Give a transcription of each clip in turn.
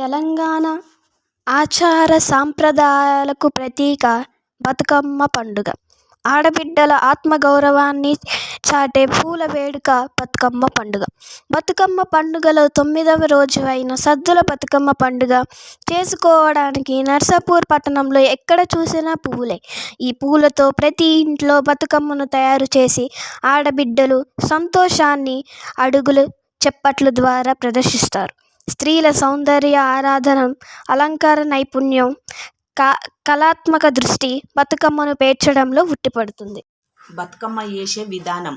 తెలంగాణ ఆచార సాంప్రదాయాలకు ప్రతీక బతుకమ్మ పండుగ. ఆడబిడ్డల ఆత్మగౌరవాన్ని చాటే పూల వేడుక బతుకమ్మ పండుగ. బతుకమ్మ పండుగలో తొమ్మిదవ రోజు అయిన సద్దుల బతుకమ్మ పండుగ చేసుకోవడానికి నర్సాపూర్ పట్టణంలో ఎక్కడ చూసినా పువ్వులే ఈ పూలతో ప్రతి ఇంట్లో బతుకమ్మను తయారు చేసి ఆడబిడ్డలు సంతోషాన్ని అడుగులు చెప్పట్ల ద్వారా ప్రదర్శిస్తారు. స్త్రీల సౌందర్య ఆరాధన అలంకార నైపుణ్యం కా కళాత్మక దృష్టి బతుకమ్మను పేర్చడంలో ఉట్టిపడుతుంది. బతుకమ్మ చేసే విధానం.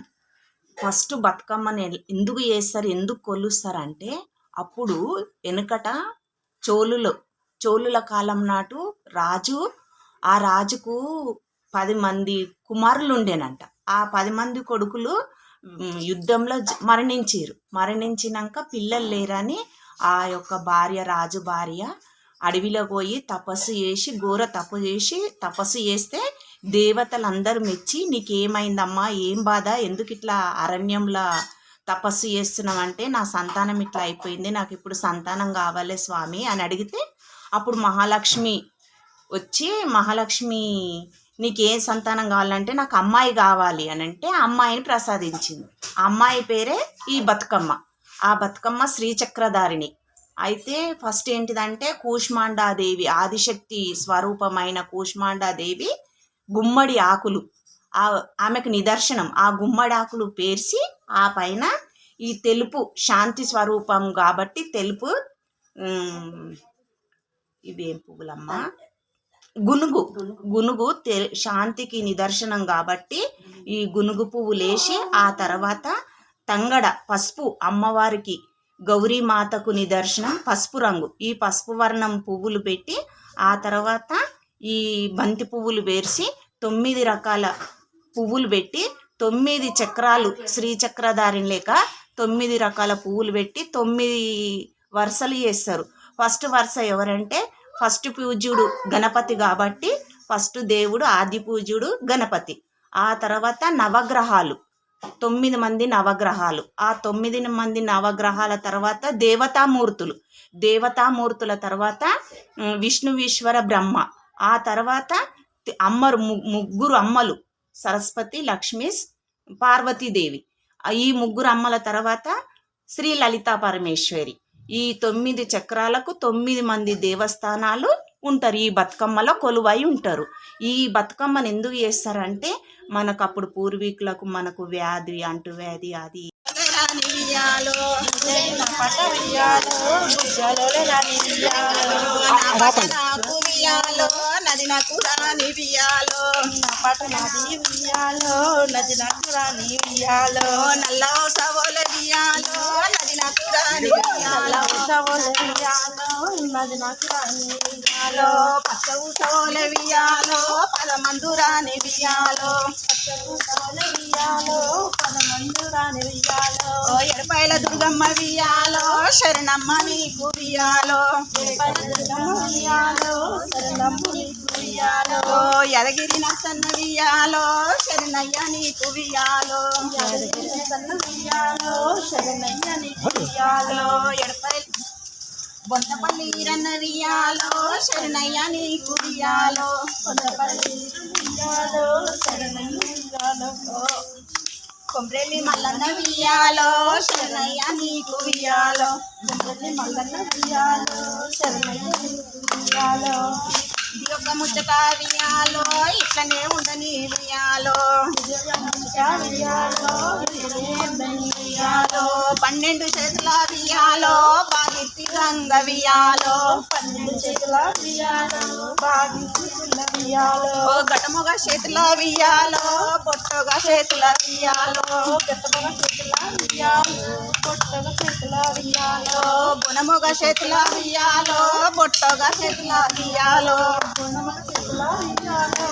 ఫస్ట్ బతుకమ్మని ఎందుకు చేస్తారు ఎందుకు కొలుస్తారు అంటే అప్పుడు వెనుకట చోళులు చోళుల కాలం నాటు రాజు ఆ రాజుకు పది మంది కుమారులు ఉండేనంట ఆ పది మంది కొడుకులు యుద్ధంలో మరణించారు మరణించినాక పిల్లలు లేరని ఆ యొక్క భార్య రాజు భార్య అడవిలో పోయి తపస్సు చేసి ఘోర తప్పు చేసి తపస్సు చేస్తే దేవతలందరూ మెచ్చి నీకేమైందమ్మా? ఏం బాధ? ఎందుకు ఇట్లా అరణ్యంలో తపస్సు చేస్తున్నామంటే నా సంతానం ఇట్లా అయిపోయింది. నాకు ఇప్పుడు సంతానం కావాలి స్వామి అని అడిగితే అప్పుడు మహాలక్ష్మి వచ్చి మహాలక్ష్మి నీకేం సంతానం కావాలంటే నాకు అమ్మాయి కావాలి అని అంటే అమ్మాయిని ప్రసాదించింది. ఆ అమ్మాయి పేరే ఈ బతుకమ్మ. ఆ బతుకమ్మ శ్రీచక్రధారిణి. అయితే ఫస్ట్ ఏంటిదంటే కూష్మాండాదేవి ఆదిశక్తి స్వరూపమైన కూష్మాండాదేవి గుమ్మడి ఆకులు. ఆ ఆమెకు నిదర్శనం. ఆ గుమ్మడి ఆకులు పేర్చి ఆ పైన ఈ తెలుపు శాంతి స్వరూపం కాబట్టి తెలుపు ఇవేం ఇవి పువ్వులమ్మా? గునుగు. గునుగు తె శాంతికి నిదర్శనం కాబట్టి ఈ గునుగు పువ్వులేసి ఆ తర్వాత తంగడ పసుపు అమ్మవారికి గౌరీమాతకు నిదర్శనం పసుపు రంగు. ఈ పసుపు వర్ణం పువ్వులు పెట్టి ఆ తర్వాత ఈ బంతి పువ్వులు వేర్చి తొమ్మిది రకాల పువ్వులు పెట్టి తొమ్మిది చక్రాలు శ్రీచక్రధారిని లేక తొమ్మిది రకాల పువ్వులు పెట్టి తొమ్మిది వరుసలు చేస్తారు. ఫస్ట్ వరుస ఎవరంటే ఫస్ట్ పూజ్యుడు గణపతి కాబట్టి ఫస్ట్ దేవుడు ఆది పూజ్యుడు గణపతి. ఆ తర్వాత నవగ్రహాలు. తొమ్మిది మంది నవగ్రహాలు. ఆ తొమ్మిది మంది నవగ్రహాల తర్వాత దేవతామూర్తులు. దేవతామూర్తుల తర్వాత విష్ణువీశ్వర బ్రహ్మ. ఆ తర్వాత అమ్మరు ముగ్గురు అమ్మలు. సరస్వతి లక్ష్మి పార్వతీదేవి. ఈ ముగ్గురు అమ్మల తర్వాత శ్రీ లలితా పరమేశ్వరి. ఈ తొమ్మిది చక్రాలకు తొమ్మిది మంది దేవస్థానాలు ఉంటారు. ఈ బతుకమ్మలో కొలువై ఉంటారు. ఈ బతుకమ్మను ఎందుకు చేస్తారంటే మనకు అప్పుడు పూర్వీకులకు మనకు వ్యాధి అంటు వ్యాధి అది నది నాకు రాని వియాలో నది వియాలో నది నాకు రాని వియాలో నల్ల సవోల వియాలో నది నాకు రాని వియాలో సవోల వియాలో నది నాకు రాని వియాలో పచ్చవు సవోల వియాలో పదమందు రాని వియాలో పచ్చవు పదమందు రాని వియాలో ఎడపాయల దుర్గమ్మ వియాలో శరణమ్మ నీకు వియాలో ఎడపాయల దుర్గమ్మ వియాలో వియాలో ఎదగిరి నసన్న వియాలో శరణయ్య నీకు వియాలో శరణయ్య నీకు వియాలో ఎడపాయల బొంతపల్లి రన్న వియాలో శరణయ్య నీకు వియాలో బొంతపల్లి వియాలో శరణయ్య కొమ్రెల్లి మల్లన్న వియ్యాలో శరణయ్య నీకు వియ్యాలో కొమ్రెల్లి మల్లన్న వియ్యాలో శరణయ్య నీకు వియ్యాలో ఇది ఒక ముచ్చట వియ్యాలో ఇట్లనే ఉండని వియ్యాలో వియ్యాలో పన్నెండు చేతుల వియ్యాలో బాగిత్తి వియాలో పన్నెండు చేతుల వియాలో బాగిత్తి వియాలో గటముగ చేతుల వియాలో పొట్టగా చేతుల వియాలో చేతుల వియాలో పొట్టగా చేతుల వియాలో గుణముగ చేతుల వియాలో బొట్టగా చేతుల వియాలో గుణముగ చేతుల వియాలో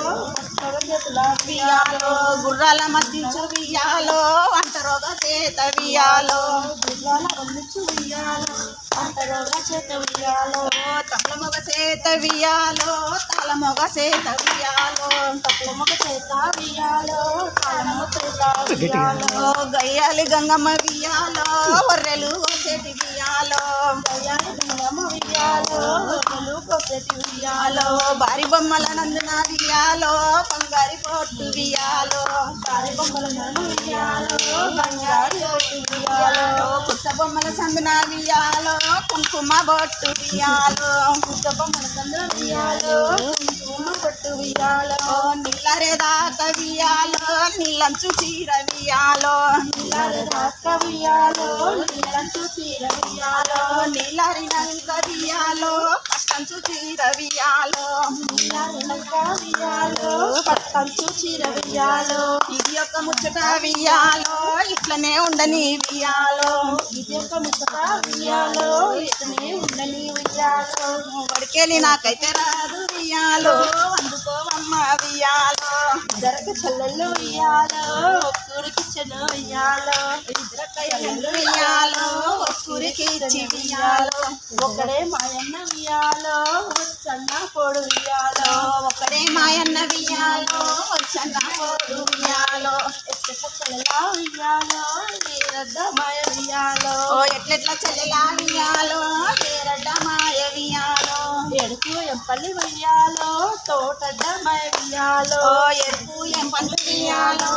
బొట్టగా చేతుల వియాలో గుర్రాల మధ్యించు వియాలో అంటరోగ చేత వియాలో గుర్రాల మధ్యించు వియాలో అంటరోగ చేత వియాలో తప్పల చేత వియాలో తలమొగ చేత వియాలో తప్పల చేత వియాలో తాళ మొగ చేత వియాలో గయ్యాలి గంగమ్మ వియాలో వర్రెలు చేతి వియాలో గయ్యాలి గంగమ్మ వియాలో పచ్చటి ఉయ్యాలో భారీ బొమ్మల నందున వియాలో బంగారి వియాలో భారీ బొమ్మల వియాలో వియాలో బొమ్మల సందున వియాలో కుంకుమ బొట్టు వియాలో బొమ్మల సందున వియాలో కుంకుమ బొట్టు వియాలో నిల్లరే దాకా వియాలో నీలంచు చీర వియాలో నిల్లరే దాకా వియాలో నీలంచు చీర వియాలో నీలరి నలుక వియాలో పట్టంచు చీర వియాలో పట్టంచు చీర వియాలో ఇది ఒక ముచ్చట వియాలో ఇట్లనే ఉండని వియాలో ఇది ఒక ఇట్లనే ఉండని వియాలో నాకైతే రాదు వియాలో అందుకోవమ్మ వియాలో ఇద్దరికి చెల్లెళ్ళు వియాలో ఒక్కరికి చెల్లు వియాలో ఇద్దరికి చెల్లెళ్ళు ఒక్కరికి ఇచ్చి వియాలో ఒకడే మాయన్న వియాలో వచ్చన్న పొడు వియాలో ఒకడే మాయన్న వియాలో వచ్చన్న పొడు వియాలో ఎట్ల చెల్లెలా వియాలో వేరద్ద మాయ వియాలో ఎట్లెట్ల చెల్లెలా వియాలో వేరడ్డ మాయ వియాలో ఎడుపు ఎంపల్లి వియాలో తోటడ్డ మాయ వియాలో ఎడుపు ఎంపల్లి వియాలో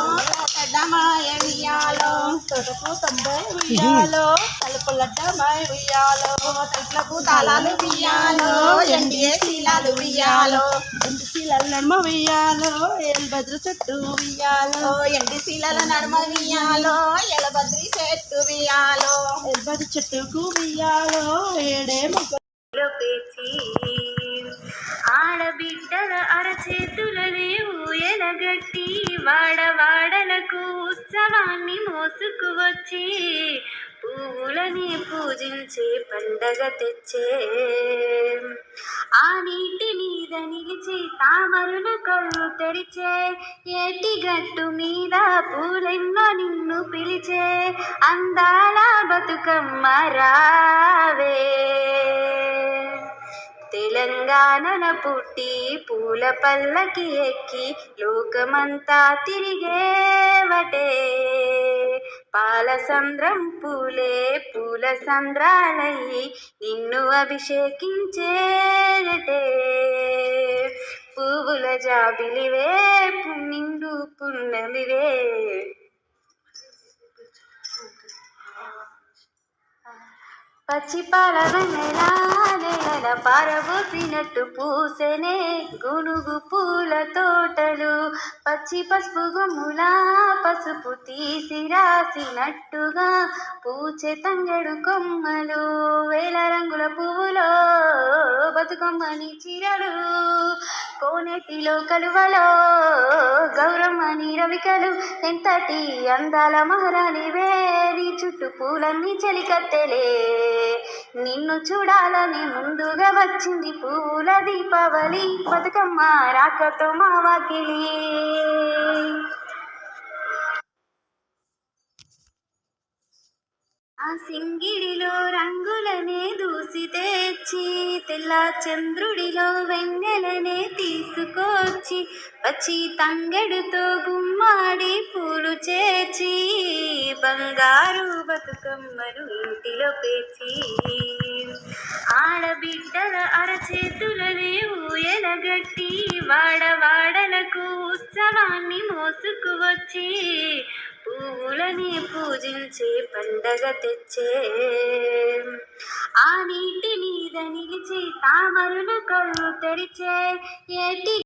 తోటడ్డ మాయ వియాలో తోటకు తొంభై వియాలో తలుపులడ్డ మాయ వియాలో తలుపులకు తాళాలు ఎండిఏ శీలాలు వియాలో ఎండి శీలాల నడుమ వియాలో ఎల్బద్రు చెట్టు వియాలో ఎండి శీలాల నడుమ వియాలో ఎలబద్రి చెట్టు వియాలో ఎల్బద్రి చెట్టుకు వియాలో ఏడే మొగ్గ పేచి మోసుకువచ్చి పువ్వులని పూజించే పండగ తెచ్చే. ఆ నీటి మీద నిలిచి తామరుల కళ్ళు తెరిచే ఏటి గట్టు మీద పూలెన్నో నిన్ను పిలిచే అందాల బతుకమ్మ రావే. తెలంగాణన పుట్టి పూల పల్లకి ఎక్కి లోకమంతా తిరిగేవటే పాలసంద్రం పూలే పూల సంద్రాలయ్యి నిన్ను అభిషేకించేరటే పువ్వుల జాబిలివే నిండు పున్నమివే. పచ్చి వెన్నెలా పారబోసినట్టు పూసెనే గునుగు పూల తోటలు. పచ్చి పసుపు గుమ్ములా పసుపు తీసి రాసినట్టుగా పూచె తంగడు కొమ్మలు. వేల రంగుల పువ్వులో బతుకమ్మని చీరలు. కోనేటిలో కలువలో గౌరమ్మని రవికలు. ఎంతటి అందాల మహారాణి వేడి చుట్టూ పూలన్నీ చెలికత్తెలే. నిన్ను చూడాలని ముందుగా వచ్చింది పూల దీపావళి. బతుకమ్మ రాకతో మా వాకిలి. ఆ సింగిడిలో రంగులనే దూసి తెచ్చి తెల్ల చంద్రుడిలో వెన్నెలనే తీసుకొచ్చి పచ్చి తంగడుతో గుమ్మాడి పూలు చేర్చి బంగారు బతుకమ్మను ఇంటిలో పేర్చి. ఆడబిడ్డల అరచేతులనే ఊయలగట్టి వాడవాడలకు ఉత్సవాన్ని మోసుకువచ్చి పువ్వులని పూజించే పండగ తెచ్చే. ఆ నీటి మీద నిలిచి తామరుల కళ్ళు తెరిచే ఏటి